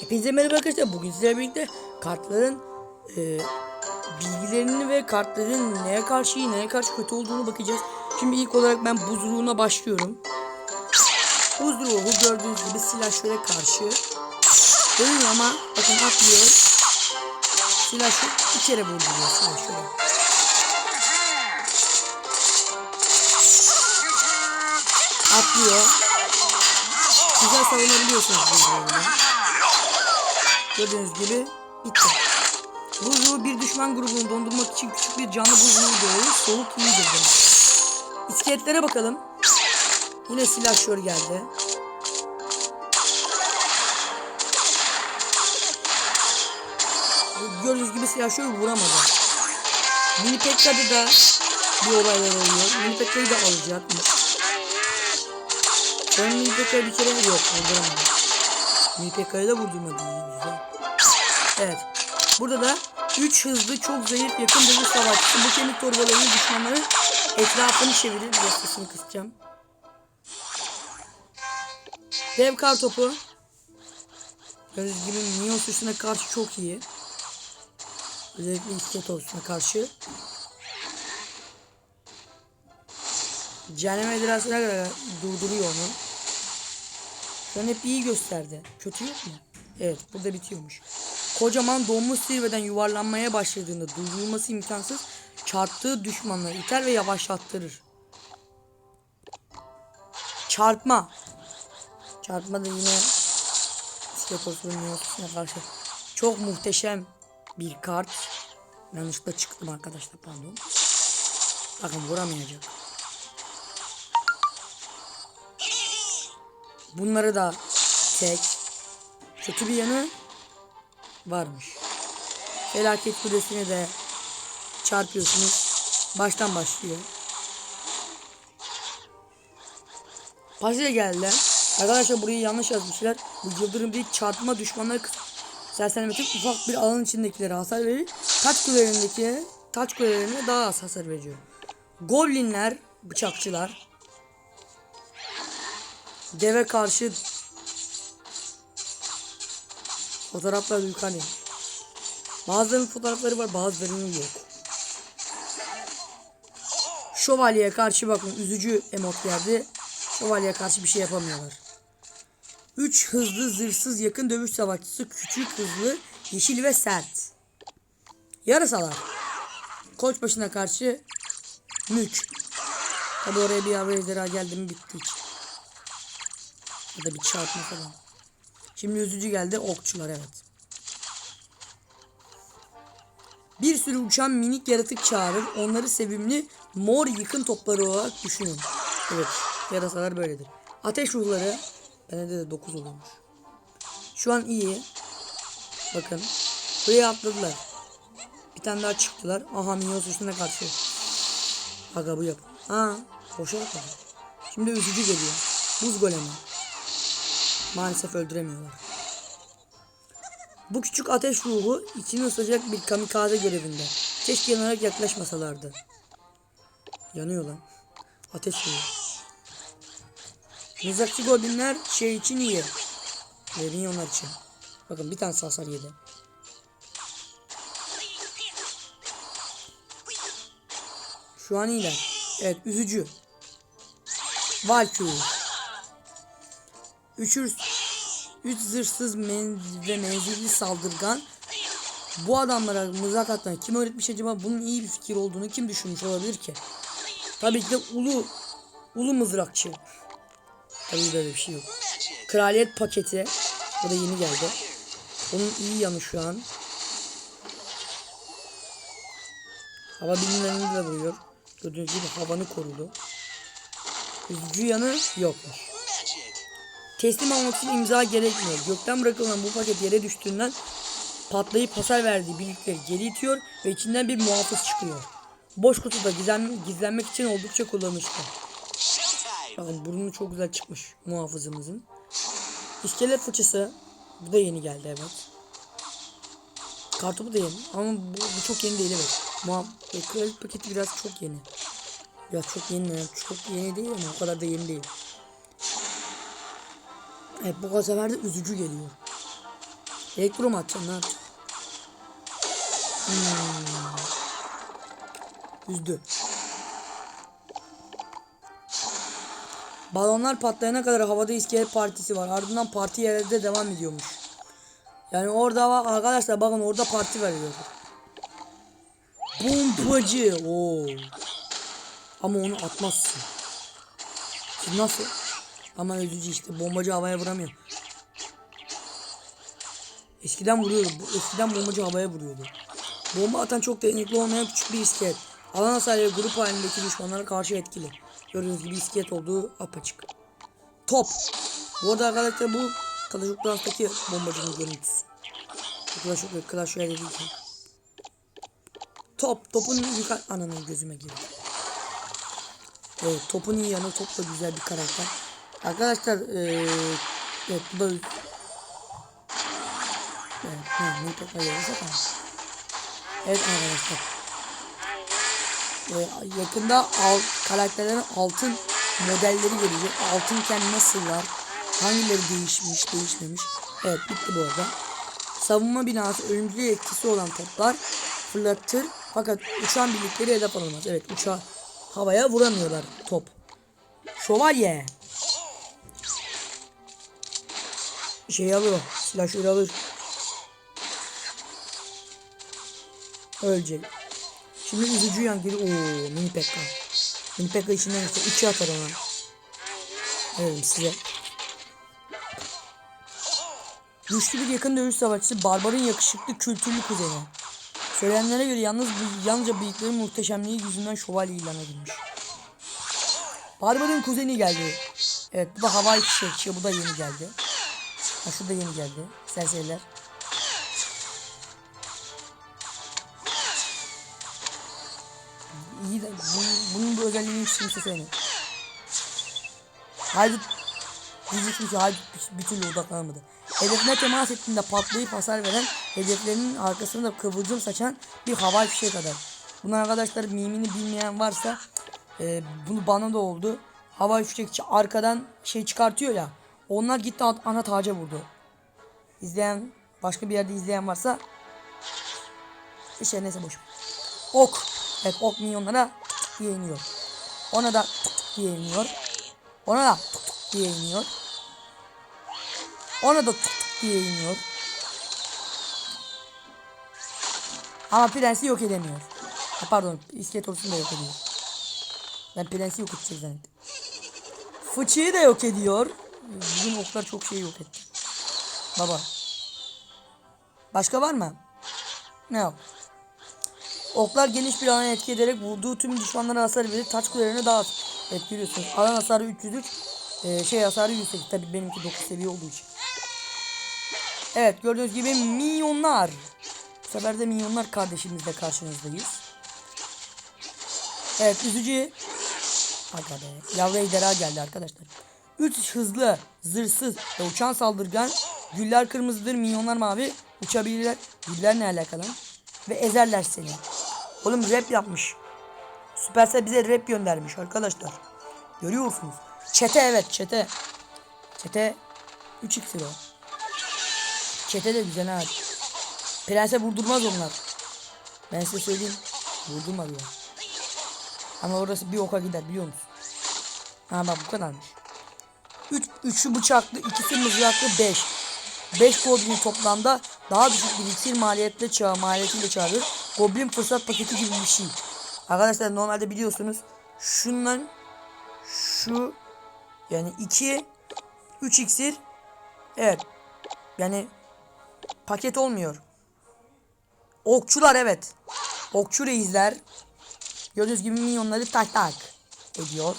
Hepinize merhaba arkadaşlar. Bugün sizlerle birlikte kartların e, bilgilerini ve kartların neye karşı iyi neye karşı kötü olduğunu bakacağız. Şimdi ilk olarak ben buzluğuna başlıyorum. Buzluğu gördüğünüz gibi silahlara karşı. Dövüyor ama bakın atlıyor. Silahı bir kere vurduruyor silahlara. Atlıyor. Güzel savunabiliyorsunuz buzluğunu. Gördüğünüz gibi bitti. Buzluğu bir düşman grubunu dondurmak için küçük bir canlı buzluğu doğuyor. Soğuk iyidir demek. İskeletlere bakalım. Yine silahşör geldi. Gördüğünüz gibi silahşör vuramadı. Mini Pekka'da da bir olaylar oluyor. Mini Pekka'yı da alacakmış. Ben Mini Pekka'yı bir kere yok vurduramadım. Mini Pekka'yı da vurdurmadı güzel. Evet. Burada da 3 hızlı çok zayıf yakın dövüş savaşçısı bu kemik torbalarının düşmanları etrafını çevirir. Biraz sesini kısacağım. Dev kar topu. Gördüğünüz gibi Neon süsüne karşı çok iyi. Özellikle iskelet olsuna karşı. Cehennem ederasına kadar durduruyor onu. Şu hep iyi gösterdi. Kötü yok mu? Evet burada bitiyormuş. Kocaman donmuş zirveden yuvarlanmaya başladığında durdurulması imkansız çarptığı düşmanları iter ve yavaşlattırır. Çarpma. Çarpma da yine Skepos'un yokuşuna karşı çok muhteşem bir kart. Yanlışlıkla çıktım arkadaşlar pardon. Bakın vuramayacak. Bunları da tek. Kötü bir yanı varmış. Felaket kulesine de çarpıyorsunuz. Baştan başlıyor. Pasile geldi. Arkadaşlar burayı yanlış yazmışlar. Bu yıldırım değil çarpma düşmanları kısa. Sersemlemek ufak bir alan içindekilere hasar verir. Taç kulelerindeki taç kulelerine daha az hasar veriyor. Goblinler, bıçakçılar. Deve karşı fotoğraflar yukarı. Bazılarının fotoğrafları var bazılarının yok. Şövalyeye karşı bakın üzücü emot geldi. Şövalyeye karşı bir şey yapamıyorlar. 3 hızlı zırhsız yakın dövüş savaşçısı küçük hızlı yeşil ve sert. Yarasalar. Koç başına karşı mük. Tabi oraya bir hava geldi mi bitti hiç. Ya da bir çarpma falan. Şimdi üzücü geldi okçular evet. Bir sürü uçan minik yaratık çağırır. Onları sevimli mor yıkın topları olarak düşünün. Evet yarasalar böyledir. Ateş ruhları bende de 9 oluyormuş. Şu an iyi. Bakın. Buraya atladılar. Bir tane daha çıktılar. Aha minyon üstüne karşı. Aga bu yap. Ha, boşa. Şimdi üzücü geliyor. Buz golemi. Maalesef öldüremiyorlar. Bu küçük ateş ruhu içini ısıtacak bir kamikaze görevinde. Keşke yanarak yaklaşmasalardı. Yanıyor lan. Ateş ruhu. Mızrakçı goblinler şey için iyi. Ve minyonlar için. Bakın bir tane hasar yedi. Şu an iyiler. Evet üzücü. Valkyrie. Üçür, üç zırhsız men ve menzilli saldırgan. Bu adamlara mızrak atmayı kim öğretmiş acaba? Bunun iyi bir fikir olduğunu kim düşünmüş olabilir ki? Tabii ki de ulu ulu mızrakçı. Tabii böyle bir şey yok. Kraliyet paketi. Bu da yeni geldi. Onun iyi yanı şu an. Hava bilimlerini de vuruyor. Gördüğünüz gibi havanı korudu. Üzücü yanı yokmuş. Teslim almak için imza gerekmiyor. Gökten bırakılan bu paket yere düştüğünden patlayıp hasar verdiği birlikleri geri itiyor ve içinden bir muhafız çıkıyor. Boş kutuda gizlen, gizlenmek için oldukça kullanışlı. Bakın burnu çok güzel çıkmış muhafızımızın. İskelet fıçısı. Bu da yeni geldi evet. Kartopu da yeni ama bu, bu çok yeni değil evet. Muhaf e, kraliyet paketi biraz çok yeni. Biraz çok yeni çok yeni değil ama o kadar da yeni değil. Evet bu sefer de üzücü geliyor. Elektro mu atacaksın yapacaksın? Hmm. Üzdü. Balonlar patlayana kadar havada iskelet partisi var. Ardından parti yerlerde devam ediyormuş. Yani orada var arkadaşlar bakın orada parti veriyor. Bombacı. Oo. Ama onu atmazsın. Siz nasıl? Ama üzücü işte. Bombacı havaya vuramıyor. Eskiden vuruyordu. Eskiden bombacı havaya vuruyordu. Bomba atan çok dayanıklı olmayan küçük bir iskelet. Alan hasarıyla grup halindeki düşmanlara karşı etkili. Gördüğünüz gibi iskelet olduğu apaçık. Top. Bu arada arkadaşlar bu Clash of Clans'taki bombacının görüntüsü. Clash of Clash Royale değil. Top. Topun yukarı... Ananın gözüme girdi. Evet topun iyi yanı. Top da güzel bir karakter. Arkadaşlar eee evet da Evet. Evet arkadaşlar. Ee, yakında al, karakterlerin altın modelleri gelecek. Altınken nasıllar? Hangileri değişmiş, değişmemiş? Evet bitti bu arada. Savunma binası ölümcül etkisi olan toplar fırlatır fakat uçan birlikleri hedef alınmaz. Evet uçağı havaya vuramıyorlar top. Şövalye. Şey alıyor. Silahşörü alır. Ölecek. Şimdi üzücü yan geliyor. Oo mini pekka. Mini pekka içinden işte 3 atar ona. Verelim size. Güçlü bir yakın dövüş savaşçısı Barbar'ın yakışıklı kültürlü kuzeni. Söylenenlere göre yalnız yalnızca bıyıkların muhteşemliği yüzünden şövalye ilan edilmiş. Barbar'ın kuzeni geldi. Evet bu da havai fişekçi bu da yeni geldi. Ha şu da yeni geldi. Serseriler. İyi de bunun, bunun bu özelliğini hiç kimse söylemiyor. Haydut diyecektim ki Haydut bir, bir türlü odaklanamadı. Hedefine temas ettiğinde patlayıp hasar veren hedeflerinin arkasında kıvılcım saçan bir havai fişek kadar. Bunun arkadaşlar mimini bilmeyen varsa e, bunu bana da oldu. Havai fişekçi arkadan şey çıkartıyor ya. Onlar gitti ana- taca vurdu. İzleyen başka bir yerde izleyen varsa işte neyse boş. Ok. Evet ok minyonlara diye iniyor. Ona da diye iniyor. Ona da diye iniyor. Ona da diye iniyor. Ama prensi yok edemiyor. Pardon iskelet ordusunu da yok ediyor. Ben prensi yok edecek zannettim. Fıçıyı da yok ediyor. Bugün oklar çok şey yok etti. Baba. Başka var mı? Ne yok? Oklar geniş bir alana etki ederek vurduğu tüm düşmanlara hasar verir. Taç kulelerine daha az. Görüyorsunuz. Alan hasarı 303. Ee, şey hasarı 108. Tabii benimki 9 seviye olduğu için. Evet gördüğünüz gibi milyonlar. Bu sefer de milyonlar kardeşimizle karşınızdayız. Evet üzücü. Aga be. Yavru ejderha geldi arkadaşlar. 3 hızlı, zırhsız ve uçan saldırgan. Güller kırmızıdır, milyonlar mavi. Uçabilirler. Güller ne alakalı? Ve ezerler seni. Oğlum rap yapmış. Supercell bize rap göndermiş arkadaşlar. Görüyorsunuz. Çete evet çete. Çete 3 iksir o. Çete de güzel ha. Prense vurdurmaz onlar. Ben size söyleyeyim. Vurdurmaz ya. Ama orası bir oka gider biliyor musun? Ha bak bu kadarmış. 3 üç, üçü bıçaklı, ikisi mızraklı 5. 5 goblin toplamda daha düşük bir iksir maliyetle çağ maliyetiyle çağırır. Goblin fırsat paketi gibi bir şey. Arkadaşlar normalde biliyorsunuz şundan şu yani 2 3 iksir evet yani paket olmuyor. Okçular evet. Okçu reisler gördüğünüz gibi milyonları tak tak ediyor.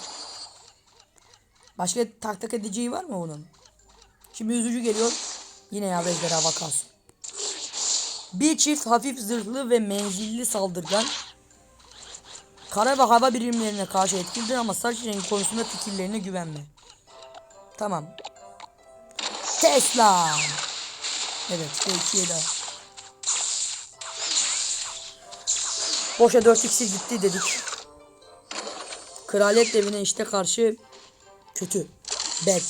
Başka tak tak edeceği var mı bunun? Şimdi üzücü geliyor. Yine ya ejderha vakası. Bir çift hafif zırhlı ve menzilli saldırgan. Kara ve hava birimlerine karşı etkilidir ama saç rengi konusunda fikirlerine güvenme. Tamam. Tesla. Evet, ikiye daha. Boşa 4 iksir gitti dedik. Kraliyet evine işte karşı kötü. Bad.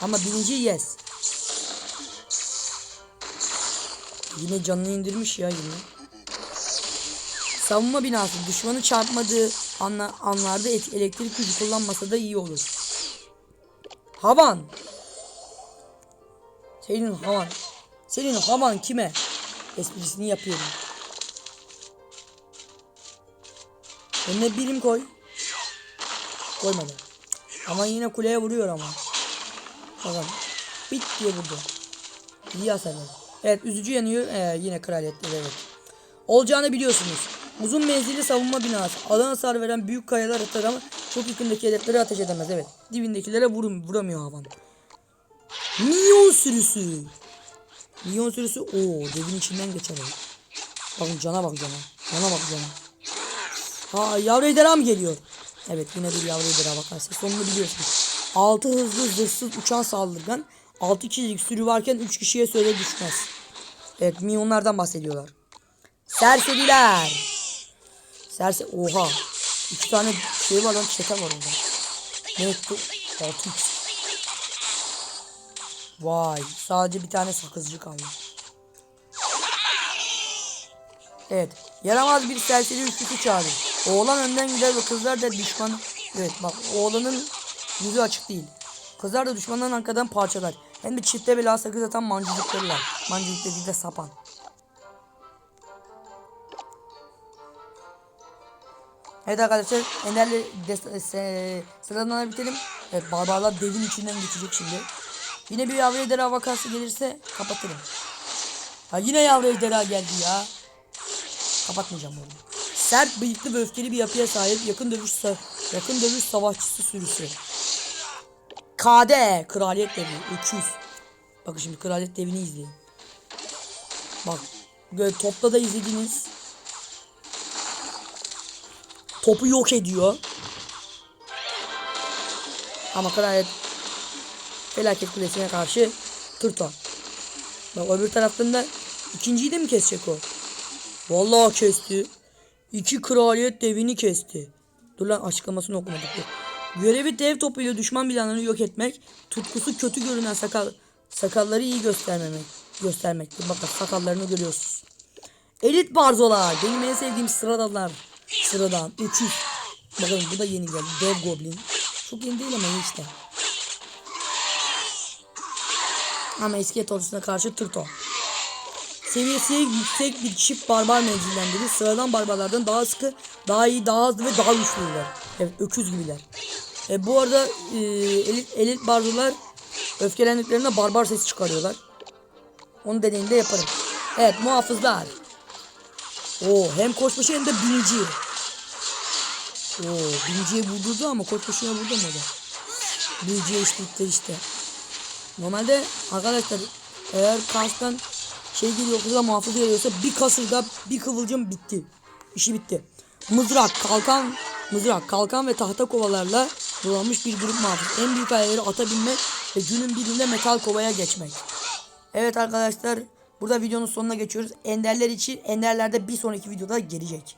Ama birinci yes. Yine canını indirmiş ya yine. Savunma binası düşmanı çarpmadığı anla, anlarda et- elektrik gücü kullanmasa da iyi olur. Havan. Senin havan. Senin havan kime? Esprisini yapıyorum. Önüne birim koy. Koymadı. Ama yine kuleye vuruyor ama. Bakın. Bit diye vurdu. İyi hasarlar. Evet üzücü yanıyor. Ee, yine kraliyetleri evet. Olacağını biliyorsunuz. Uzun menzilli savunma binası. Alan hasar veren büyük kayalar atar ama çok yakındaki hedeflere ateş edemez. Evet. Dibindekilere vurum, vuramıyor havan. Milyon sürüsü. Milyon sürüsü. Oo devin içinden geçer. Bakın cana bak cana. Cana bak cana. Ha yavru ejderha mı geliyor? Evet yine bir yavru ejderha bakarsa sonunu biliyorsunuz. 6 hızlı zırhsız uçan saldırgan 6 kişilik sürü varken 3 kişiye söyle düşmez. Evet milyonlardan bahsediyorlar. Serseriler. Serse oha. İki tane şey var lan çete var orada. Ne etti? 6 Vay sadece bir tane sakızcı kaldı. Evet. Yaramaz bir serseri üçlüsü çağırır. Oğlan önden gider ve kızlar da düşman... Evet bak oğlanın yüzü açık değil. Kızlar da düşmandan arkadan parçalar. Hem de çifte bela sakız atan mancınıkları var. Mancınık dediği de sapan. Evet arkadaşlar Ender'le se- sıradan bitelim. Evet barbarlar devin içinden geçecek şimdi. Yine bir yavru ejderha vakası gelirse kapatırım. Ha yine yavru ejderha geldi ya. Kapatmayacağım bunu. Sert, bıyıklı ve öfkeli bir yapıya sahip yakın dövüş yakın dövüş savaşçısı sürüsü. KD Kraliyet Devi 300. Bakın şimdi Kraliyet Devi'ni izleyin. Bak böyle topla da izlediniz. Topu yok ediyor. Ama Kraliyet Felaket Kulesi'ne karşı tırta. Bak öbür taraftan da ikinciyi de mi kesecek o? Vallahi kesti. İki kraliyet devini kesti. Dur lan açıklamasını okumadık. Görevi dev topuyla düşman planlarını yok etmek. Tutkusu kötü görünen sakal sakalları iyi göstermemek. Göstermektir. Bakın sakallarını görüyorsunuz. Elit barzolar. Benim en sevdiğim sıradanlar. Sıradan. 300. Bakın bu da yeni geldi. Dev goblin. Çok yeni değil ama iyi işte. Ama iskelet ordusuna karşı tırto. Seviyesi yüksek bir çift barbar menzillendirir. Sıradan barbarlardan daha sıkı, daha iyi, daha hızlı ve daha güçlüler. Evet öküz gibiler. E, bu arada e, elit, elit barbarlar öfkelendiklerinde barbar sesi çıkarıyorlar. Onun deneyini de yaparım. Evet muhafızlar. Oo hem koçbaşı hem de binici. Oo biniciye vurdurdu ama koçbaşıya vurdu mu o da? Biniciye işte işte. Normalde arkadaşlar eğer karşıdan şey geliyorsa muhafız geliyorsa bir kasırga bir kıvılcım bitti. İşi bitti. Mızrak, kalkan, mızrak, kalkan ve tahta kovalarla dolanmış bir grup muhafız. En büyük hayalleri atabilmek ve günün birinde metal kovaya geçmek. Evet arkadaşlar burada videonun sonuna geçiyoruz. Enderler için enderlerde bir sonraki videoda gelecek.